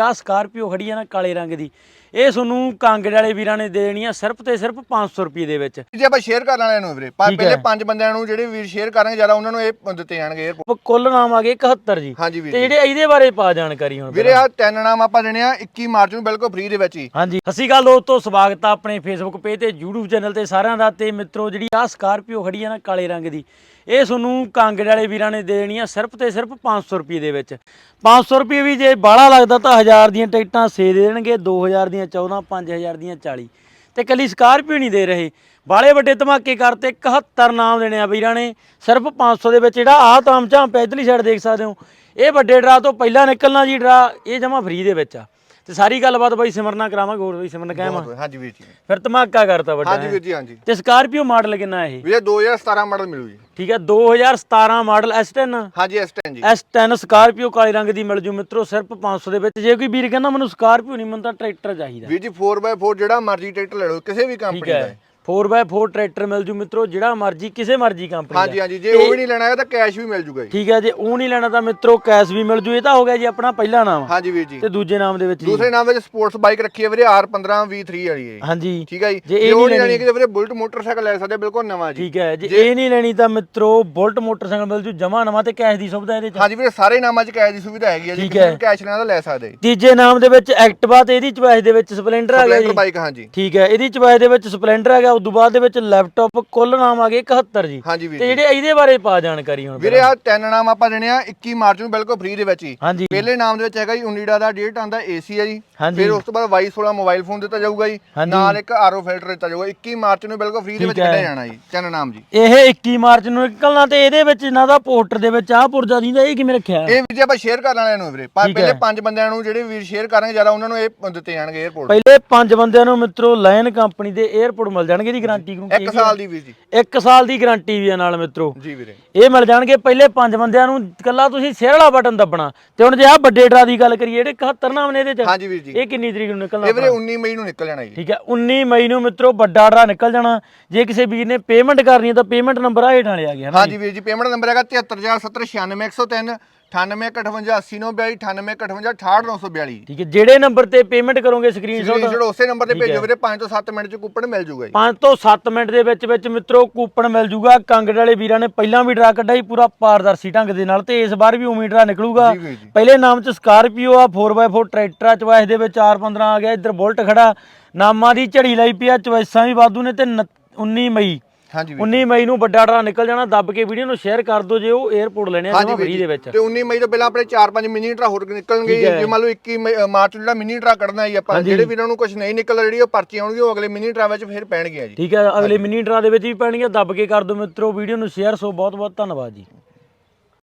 ਆਹ ਸਕਾਰਪੀਓ ਖੜੀ ਆ ਨਾ ਕਾਲੇ ਰੰਗ ਦੀ। ਇਹ ਤੁਹਾਨੂੰ ਕਾਂਗੜ ਵਾਲੇ ਵੀਰਾਂ ਨੇ ਦੇ ਦੇਣੀ ਆ ਸਿਰਫ ਤੇ ਸਿਰਫ 500 ਰੁਪਏ ਦੇ ਵਿੱਚ। ਜੇ ਆਪਾਂ ਸ਼ੇਅਰ ਕਰਨ ਵਾਲਿਆਂ ਨੂੰ ਵੀਰੇ ਪਰ ਪਹਿਲੇ। ਪੰਜ ਬੰਦਿਆਂ ਨੂੰ ਜਿਹੜੇ ਵੀਰ ਸ਼ੇਅਰ ਕਰਾਂਗੇ ਜ਼ਿਆਦਾ ਉਹਨਾਂ ਨੂੰ ਇਹ ਦਿੱਤੇ ਜਾਣਗੇ ਕੁੱਲ ਨਾਮ ਆ ਗਏ 71 ਜੀ। ਹਾਂਜੀ ਵੀਰ ਤੇ। ਜਿਹੜੇ ਇਹਦੇ ਬਾਰੇ ਪਾ ਜਾਣਕਾਰੀ ਹੁਣ ਵੀਰੇ ਆ ਤਿੰਨ ਨਾਮ ਆਪਾਂ ਦੇਣੇ ਆ 21 ਮਾਰਚ ਨੂੰ ਬਿਲਕੁਲ ਫ੍ਰੀ ਦੇ ਵਿੱਚ ਹੀ। ਹਾਂਜੀ। ਸ਼੍ਰੀ ਅਕਾਲ ਦੋਸਤੋ ਸਵਾਗਤ ਆ ਆਪਣੇ ਫੇਸਬੁੱਕ ਪੇਜ ਤੇ YouTube ਚੈਨਲ ਤੇ ਸਾਰਿਆਂ ਦਾ। ਤੇ ਮਿੱਤਰੋ ਜਿਹੜੀ ਆ ਸਕਾਰਪੀਓ ਖੜੀ ਆ ਨਾ ਕਾਲੇ ਰੰਗ ਦੀ ਇਹ ਤੁਹਾਨੂੰ ਕਾਂਗੜ ਵਾਲੇ ਵੀਰਾਂ ਨੇ ਦੇ ਦੇਣੀ ਆ ਸਿਰਫ ਤੇ ਸਿਰਫ 500 ਰੁਪਏ ਦੇ ਵਿੱਚ। 500 ਰੁਪਏ ਵੀ ਜੇ ਬਾਹਲਾ ਲੱਗਦਾ ਤਾਂ 1000 ਦੀਆਂ ਟਿਕਟਾਂ ਸੇ ਦੇ ਦੇਣਗੇ 2000 ਦੀਆਂ 14 5000 ਦੀਆਂ 40 ਤੇ ਕੱਲੀ ਸਕਾਰਪੀਓ ਨਹੀਂ ਦੇ ਰਹੇ। ਬਾਲੇ ਵੱਡੇ ਧਮਾਕੇ ਕਰਤੇ 71 ਨਾਮ ਦੇਣੇ ਆ ਵੀਰਾਂ ਨੇ। ਸਿਰਫ 500 ਦੇ ਵਿੱਚ ਜਿਹੜਾ ਆਹ ਤਾਮ ਝਾਂਪ ਹੈ ਸਾਈਡ ਦੇਖ ਸਕਦੇ ਹੋ। ਇਹ ਵੱਡੇ ਡਰਾ ਤੋਂ ਪਹਿਲਾਂ ਨਿਕਲਣਾ ਜੀ ਡਰਾ, ਇਹ ਜਮਾ ਫ੍ਰੀ ਦੇ ਵਿੱਚ ਆ। ਤੇ ਸਾਰੀ ਗੱਲਬਾਤ ਬਾਈ ਸਿਮਰਨਾ ਕਰਾਵਾਂਗੇ ਹੋਰ ਬਾਈ ਸਿਮਰਨ ਕਹਿਮਾ ਹਾਂਜੀ ਵੀਰ ਜੀ। ਫਿਰ ਧਮਾਕਾ ਕਰਤਾ ਵੱਡਾ ਹਾਂਜੀ ਹੈਂ। ਵੀਰ ਜੀ ਹਾਂਜੀ। ਤੇ ਸਕਾਰਪੀਓ ਮਾਡਲ ਕਿੰਨਾ ਇਹ? ਵੀਰੇ 2017 ਮਾਡਲ ਮਿਲੂ ਜੀ ਠੀਕ ਹੈ 2017 ਮਾਡਲ S10 ਹਾਂਜੀ S10 ਜੀ। S10 ਸਕਾਰਪੀਓ ਕਾਲੇ ਰੰਗ ਦੀ ਮਿਲ ਜੂ ਮਿੱਤਰੋ ਸਿਰਫ 500 ਦੇ ਵਿੱਚ। ਜੇ ਕੋਈ ਵੀਰ ਕਹਿੰਦਾ ਮੈਨੂੰ ਸਕਾਰਪੀਓ ਨਹੀਂ ਮੈਨੂੰ ਤਾਂ ਟਰੈਕਟਰ ਚਾਹੀਦਾ। ਵੀਰ ਜੀ 4x4 ਜਿਹੜਾ ਮਰਜ਼ੀ ਟਰੈਕਟਰ ਲੈ ਲਓ ਕਿਸੇ ਵੀ ਠੀਕ ਕੰਪਨੀ ਦਾ। ਹੈ 4x4 ਟਰੈਕਟਰ ਮਿਲ ਜੂ ਮਿੱਤਰੋ ਜਿਹੜਾ ਮਰਜ਼ੀ ਕਿਸੇ ਮਰਜ਼ੀ ਕੰਪਨੀ ਦਾ। ਹਾਂਜੀ ਹਾਂਜੀ ਜੇ ਉਹ ਵੀ ਨਹੀਂ ਲੈਣਾ ਹੈ ਤਾਂ ਕੈਸ਼ ਵੀ ਮਿਲ ਜੂਗਾ ਜੀ। ਠੀਕ ਹੈ ਜੇ ਉਹ ਨਹੀਂ ਲੈਣਾ ਤਾਂ ਮਿੱਤਰੋ ਕੈਸ਼ ਵੀ ਮਿਲ ਜੂ। ਇਹ ਤਾਂ ਹੋ ਗਿਆ ਜੀ ਆਪਣਾ ਪਹਿਲਾ ਨਾਮ। ਹਾਂਜੀ ਵੀਰ ਜੀ। ਤੇ ਦੂਜੇ ਨਾਮ ਦੇ ਵਿੱਚ ਦੂਸਰੇ ਨਾਮ ਵਿੱਚ ਸਪੋਰਟਸ ਬਾਈਕ ਰੱਖੀ ਹੈ ਵੀਰੇ R15 V3 ਵਾਲੀ ਹੈ। ਹਾਂਜੀ। ਠੀਕ ਹੈ ਜੀ। ਜੇ ਉਹ ਨਹੀਂ ਲੈਣੀ ਕਿ ਵੀਰੇ ਬੁਲਟ ਮੋਟਰਸਾਈਕਲ ਲੈ ਸਕਦੇ ਬਿਲਕੁਲ ਨਵਾਂ ਜੀ। ਠੀਕ ਹੈ ਜੇ ਇਹ ਨਹੀਂ ਲੈਣੀ ਤਾਂ ਮਿੱਤਰੋ ਬੁਲਟ ਮੋਟਰਸਾਈਕਲ ਮਿਲ ਜੂ ਜਮਾ ਨਵਾਂ ਤੇ ਕੈਸ਼ ਦੀ ਸੁਵਿਧਾ ਇਹਦੇ ਚ। ਹਾਂਜੀ ਵੀਰੇ ਸਾਰੇ ਨਾਮਾਂ 'ਚ ਕੈਸ਼ ਦੀ ਸੁਵਿਧਾ ਹੈਗੀ ਹੈ ਜੀ। ਕਿਸੇ ਕੈਸ਼ ਲੈਣਾ ਤਾਂ ਲੈ ਸਕਦੇ। ਤੀਜੇ ਨਾਮ ਦੇ ਵਿੱਚ ਐਕਟਿਵਾ ਤੇ ਇਹਦੀ ਚੁਆਇਸ ਦੇ ਵਿੱਚ ਸਪਲੈਂਡਰ ਆ ਗਿਆ ਜੀ। ਬਾਈਕ ਹਾਂਜੀ। ਠੀਕ ਹੈ ਇਹਦੀ ਚੁਆਇਸ ਦੇ ਵਿੱਚ ਸਪਲੈਂਡਰ ਆ ਗਿਆ ਉਦੋਂ ਬਾਅਦ ਦੇ ਵਿੱਚ ਲੈਪਟਾਪ ਕੁੱਲ ਨਾਮ ਆ ਗਏ 71 ਜੀ। ਹਾਂਜੀ ਵੀਰ ਤੇ ਜਿਹੜੇ ਇਹਦੇ ਬਾਰੇ ਪਾ ਜਾਣਕਾਰੀ ਹੁਣ ਵੀਰੇ ਆ ਤਿੰਨ ਨਾਮ ਆਪਾਂ ਦੇਣੇ ਆ 21 ਮਾਰਚ ਨੂੰ ਬਿਲਕੁਲ ਫ੍ਰੀ ਦੇ ਵਿੱਚ ਹੀ। ਪਹਿਲੇ ਨਾਮ ਦੇ ਵਿੱਚ ਹੈਗਾ ਜੀ ਉਨੀਡਾ ਦਾ ਡੇਢ ਟਨ ਦਾ ਹੈ ਜੀ। ਫਿਰ ਉਸ ਤੋਂ ਬਾਅਦ Y16 ਮੋਬਾਈਲ ਫੋਨ ਦਿੱਤਾ ਜਾਊਗਾ ਜੀ। ਨਾਲ ਇੱਕ ਆਰਓ ਫਿਲਟਰ ਦਿੱਤਾ ਜਾਊਗਾ। 21 ਮਾਰਚ ਨੂੰ ਬਿਲਕੁਲ ਫ੍ਰੀ ਦੇ ਵਿੱਚ ਠੀਕ ਜਾਣਾ ਜੀ ਤਿੰਨ ਨਾਮ ਜੀ। ਇਹ 21 ਮਾਰਚ ਨੂੰ ਨਿਕਲਣਾ ਤੇ ਇਹਦੇ ਵਿੱਚ ਇਹਨਾਂ ਦਾ ਪੋਸਟਰ ਦੇ ਵਿੱਚ ਆਹ ਪੁਰਜਾ ਦਿੰਦਾ ਇਹ ਕਿਵੇਂ ਰੱਖਿਆ? ਇਹ ਵੀਰ ਆਪਾਂ ਸ਼ੇਅਰ ਕਰ ਲੈਣਾ ਨੂੰ ਵੀਰੇ। ਪਰ ਪਹਿਲੇ ਪੰਜ ਬੰਦਿਆਂ ਨੂੰ ਜਿਹੜੇ ਵੀਰ ਸ਼ੇਅਰ ਕਰਨਗੇ ਜ਼ਿਆਦਾ ਉਹਨਾਂ ਨੂੰ ਇਹ ਦਿੱਤੇ ਜਾਣਗੇ ਏਅਰਪੋਰਟ ਪਹਿਲੇ ਪੰਜ ਬੰਦਿਆਂ ਨੂੰ ਮਿੱਤਰੋ ਲਾਇਨ ਕੰਪਨੀ ਦੇ ਏਅਰਪੋਰਟ ਮਿਲ ਜਾਣਾ। ਦੀ ਗਾਰੰਟੀ ਨੂੰ ਇੱਕ ਸਾਲ ਦੀ ਵੀਰ ਜੀ। ਇੱਕ ਸਾਲ ਦੀ ਗਾਰੰਟੀ ਵੀ ਆ ਨਾਲ ਮਿੱਤਰੋ। ਜੀ ਵੀਰੇ। ਇਹ ਮਿਲ ਜਾਣਗੇ ਪਹਿਲੇ ਪੰਜ ਬੰਦਿਆਂ ਨੂੰ ਕੱਲਾ ਤੁਸੀਂ ਸ਼ੇਅਰ ਵਾਲਾ ਬਟਨ ਦੱਬਣਾ। ਤੇ ਹੁਣ ਜੇ ਆਹ ਵੱਡੇ ਡਰਾ ਦੀ ਗੱਲ ਕਰੀਏ ਜਿਹੜੇ 71 ਨਾਮ ਨੇ ਇਹਦੇ ਚ। ਹਾਂਜੀ ਵੀਰ ਜੀ। ਇਹ ਕਿੰਨੀ ਤਰੀਕ ਨੂੰ ਨਿਕਲਣਾ ਇਹ ਵੀਰੇ 19 ਮਈ ਨੂੰ ਨਿਕਲ ਜਾਣਾ ਜੀ। ਠੀਕ ਹੈ 19 ਮਈ ਨੂੰ ਮਿੱਤਰੋ ਵੱਡਾ ਡਰਾ ਨਿਕਲ ਜਾਣਾ। ਜੇ ਕਿਸੇ ਵੀਰ ਨੇ ਪੇਮੈਂਟ ਕਰਨੀ ਹੈ ਤਾਂ ਪੇਮੈਂਟ ਨੰਬਰ ਆ ਹੇਠਾਂ ਲਿਆ ਗਿਆ ਹਾਂਜੀ ਵੀਰ ਜੀ ਪੇਮੈਂਟ ਨੰਬਰ ਹੈਗਾ 7347969103 98588992 9858686942 ਠੀਕ ਹੈ ਜਿਹੜੇ ਨੰਬਰ ਤੇ ਪੇਮੈਂਟ ਕਰੋਗੇ ਸਕਰੀਨਸ਼ਾਟ ਸਕਰੀਨਸ਼ਾਟ ਉਸੇ ਨੰਬਰ ਤੇ ਠੀਕ ਭੇਜੋ ਹੈ। ਵੀਰੇ 5 ਤੋਂ 7 ਮਿੰਟ ਚ ਕੂਪਨ ਮਿਲ ਜੂਗਾ ਜੀ। 5 ਤੋਂ 7 ਮਿੰਟ ਦੇ ਵਿੱਚ ਵਿੱਚ ਮਿੱਤਰੋ ਕੂਪਨ ਮਿਲ ਜੂਗਾ। ਕਾਂਗੜ ਵਾਲੇ ਵੀਰਾਂ ਨੇ ਪਹਿਲਾਂ ਵੀ ਡਰਾ ਕੱਢਿਆ ਸੀ ਪੂਰਾ ਪਾਰਦਰਸ਼ੀ ਢੰਗ ਦੇ ਨਾਲ ਤੇ ਇਸ ਵਾਰ ਵੀ ਉਮੀਦ ਡਰਾ ਨਿਕਲੂਗਾ। ਜੀ ਵੀਰ ਜੀ। ਪਹਿਲੇ ਨਾਮ ਚ ਸਕਾਰਪੀਓ ਆ 4x4 ਟਰੈਕਟਰ ਆ ਚੁਆਇਸ ਦੇ ਵਿੱਚ 415 ਆ ਗਿਆ ਇੱਧਰ ਬੁਲਟ ਖੜਾ। ਨਾਮਾਂ ਦੀ ਝੜੀ ਲਈ ਪਈ ਆ ਚੁਆਇਸਾਂ ਵੀ ਵਾਧੂ ਨੇ ਤੇ ਨ- 19 ਮਈ। ਹਾਂਜੀ ਵੀਰ 19 ਮਈ ਨੂੰ ਵੱਡਾ ਡਰਾ ਨਿਕਲ ਜਾਣਾ ਦੱਬ ਕੇ ਵੀਡੀਓ ਨੂੰ ਸ਼ੇਅਰ ਕਰ ਦਿਓ ਜੇ ਉਹ 에어ਪੋਰਟ ਲੈਣੇ ਆ ਫ੍ਰੀ ਦੇ ਵਿੱਚ। ਤੇ 19 ਮਈ ਤੋਂ ਪਹਿਲਾਂ ਆਪਣੇ 4-5 ਮਿਨੀ ਟਰਾ ਹੋਰ ਨਿਕਲਣਗੇ ਹੈ। ਜੇ ਮੰਨ ਲਓ 21 ਮਈ- ਅ, ਮਾਰਚ ਨੂੰ ਜਿਹੜਾ ਮਿਨੀ ਟਰਾ ਕੱਢਣਾ ਜੀ ਆਪਾਂ। ਜਿਹੜੇ ਵੀਰਾਂ ਨੂੰ ਕੁਝ ਨਹੀਂ ਨਿਕਲਦਾ ਜਿਹੜੀ ਉਹ ਪਰਚੀ ਆਉਣਗੀ ਉਹ ਅਗਲੇ ਮਿਨੀ ਟਰਾ ਵਿੱਚ ਫਿਰ ਪੈਣਗੇ ਜੀ। ਠੀਕ ਹੈ ਅਗਲੇ ਮਿਨੀ ਡਰਾ ਦੇ ਵਿੱਚ ਵੀ ਪੈਣਗੇ ਦੱਬ ਕੇ ਕਰ ਦਿਓ ਮਿੱਤਰੋ ਵੀਡੀਓ ਨੂੰ ਸ਼ੇਅਰ ਸੋ ਬਹੁਤ ਬਹੁਤ ਧੰਨਵਾਦ ਜੀ।